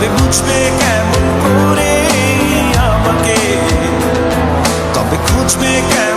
তবে বুঝবে কেমন করে আমাকে তবে খুঁজবে কেমন